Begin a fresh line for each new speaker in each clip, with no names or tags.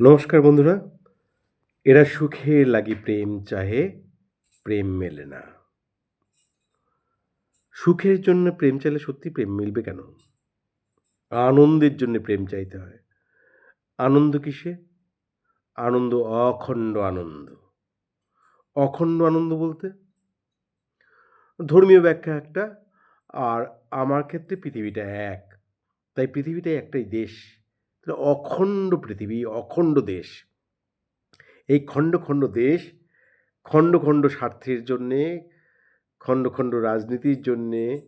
নমস্কার বন্ধুরা। এরা সুখে লাগি প্রেম চাহে, প্রেম মেলে না। সুখের জন্য প্রেম চাইলে সত্যি প্রেম মিলবে কেন? আনন্দের জন্য প্রেম চাইতে হয়। আনন্দ কিসে? আনন্দ অখণ্ড আনন্দ। অখণ্ড আনন্দ বলতে? ধর্মীয় ব্যাখ্যা একটা, আর আমার ক্ষেত্রে পৃথিবীটা এক। তাই পৃথিবীটাই একটাই দেশ। অখণ্ড পৃথিবী, অখণ্ড দেশ। এই খণ্ড খণ্ড দেশ, খণ্ড খণ্ড স্বার্থের জন্যে, খণ্ড খণ্ড রাজনীতির জন্যে,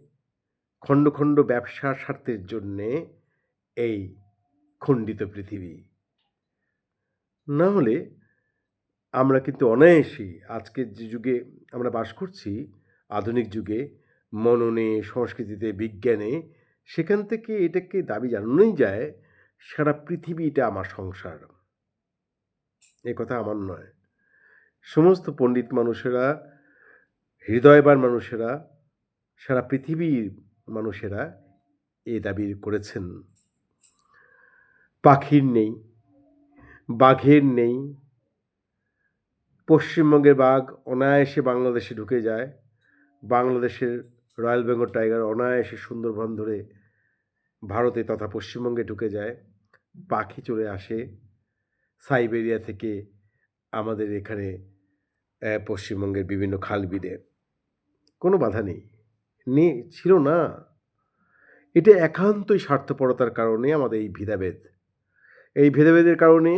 খণ্ড খণ্ড ব্যবসার স্বার্থের জন্যে এই খণ্ডিত পৃথিবী। না হলে আমরা কিন্তু অনায়াসই আজকের যে যুগে আমরা বাস করছি, আধুনিক যুগে, মননে, সংস্কৃতিতে, বিজ্ঞানে, সেখান থেকে এটাকে দাবি জানানোই যায় সারা পৃথিবীটা আমার সংসার। এ কথা আমার নয়। সমস্ত পণ্ডিত মানুষেরা, হৃদয়বান মানুষেরা, সারা পৃথিবীর মানুষেরা এ দাবি করেছেন। পাখির নেই, বাঘের নেই, পশ্চিমবঙ্গের বাঘ অনায়াসে বাংলাদেশে ঢুকে যায়। বাংলাদেশের রয়্যাল বেঙ্গল টাইগার অনায়াসে সুন্দরবন ধরে ভারতে তথা পশ্চিমবঙ্গে ঢুকে যায়, পাখি চলে আসে, সাইবেরিয়া থেকে আমাদের এখানে পশ্চিমবঙ্গের বিভিন্ন খাল বিলে কোনো বাধা নেই। নেই ছিল না। এটা একান্তই স্বার্থপরতার কারণে আমাদের এই ভেদাভেদ। এই ভেদাভেদের কারণে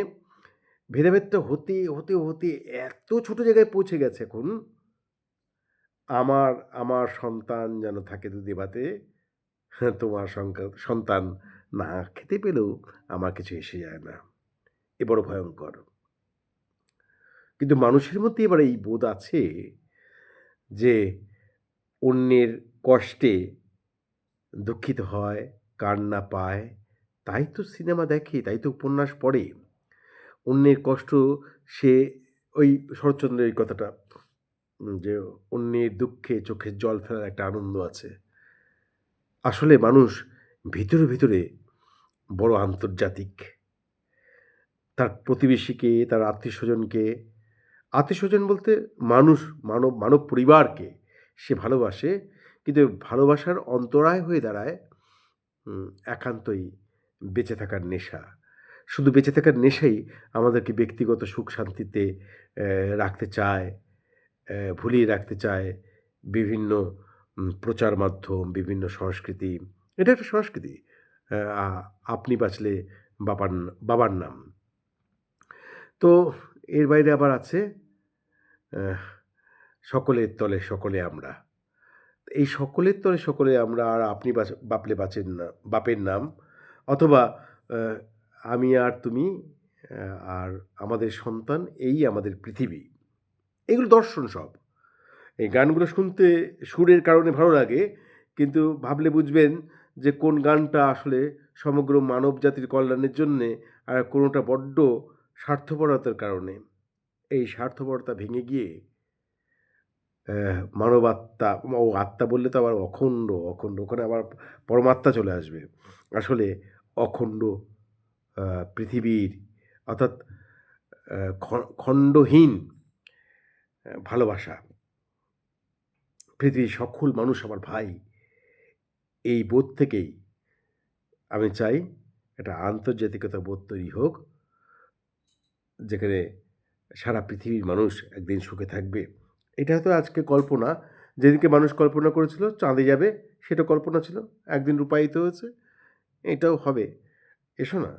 ভেদাভেদটা হতে হতে হতে এত ছোট জায়গায় পৌঁছে গেছে এখন। আমার আমার সন্তান যেন থাকে দুধেভাতে তোমার সন্তান না খেতে পেলেও আমার কিছু এসে যায় না। এ বড় ভয়ঙ্কর। কিন্তু মানুষের মধ্যে এবার এই বোধ আছে যে অন্যের কষ্টে দুঃখিত হয়, কান্না পায়, তাই তো সিনেমা দেখে, তাই তো উপন্যাস পড়ে। অন্যের কষ্ট সে ওই শরৎচন্দ্রের কথাটা, যে অন্যের দুঃখে চোখের জল ফেলার একটা আনন্দ আছে। আসলে মানুষ ভিতরে ভিতরে বড় আন্তর্জাতিক। তার প্রতিবেশীকে, তার আত্মীয় স্বজনকে আত্মীয় স্বজন বলতে মানুষ, মানব মানব পরিবারকে সে ভালোবাসে, কিন্তু ভালোবাসার অন্তরায় হয়ে দাঁড়ায় একান্তই বেঁচে থাকার নেশা। শুধু বেঁচে থাকার নেশাই আমাদেরকে ব্যক্তিগত সুখ শান্তিতে রাখতে চায় ভুলিয়ে রাখতে চায় বিভিন্ন প্রচার মাধ্যম, বিভিন্ন সংস্কৃতি, এটা একটা সংস্কৃতি। আপনি বাঁচলে বাবার বাবার নাম। তো এর বাইরে আবার আছে সকলের তলে সকলে আমরা। এই সকলের তলে সকলে আমরা আর আপনি বাপলে বাঁচেন না, বাপের নাম। অথবা আমি আর তুমি আর আমাদের সন্তান, এই আমাদের পৃথিবী। এগুলো দর্শন সব। এই গানগুলো শুনতে সুরের কারণে ভালো লাগে, কিন্তু ভাবলে বুঝবেন যে কোন গানটা আসলে সমগ্র মানব জাতির কল্যাণের জন্যে আর কোনোটা বড্ড স্বার্থপরতার কারণে। এই স্বার্থপরতা ভেঙে গিয়ে মানব আত্মা ও আত্মা বললে তো আবার অখণ্ড অখণ্ড, ওখানে আবার পরমাত্মা চলে আসবে। আসলে অখণ্ড পৃথিবীর অর্থাৎ খণ্ডহীন ভালোবাসা। পৃথিবীর সকল মানুষ আমার ভাই। এই বোধ থেকেই আমি চাই একটা আন্তর্জাতিকতা বোধ তৈরি হোক, যেখানে সারা পৃথিবীর মানুষ একদিন সুখে থাকবে। এটা হয়তো আজকে কল্পনা। যেদিকে মানুষ কল্পনা করেছিল, চাঁদে যাবে, সেটা কল্পনা ছিল, একদিন রূপায়িত হয়েছে, এটাও হবে। এসো না,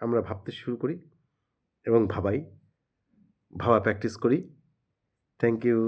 আমরা ভাবতে শুরু করি এবং ভাবাই, ভাবা প্র্যাকটিস করি। Thank you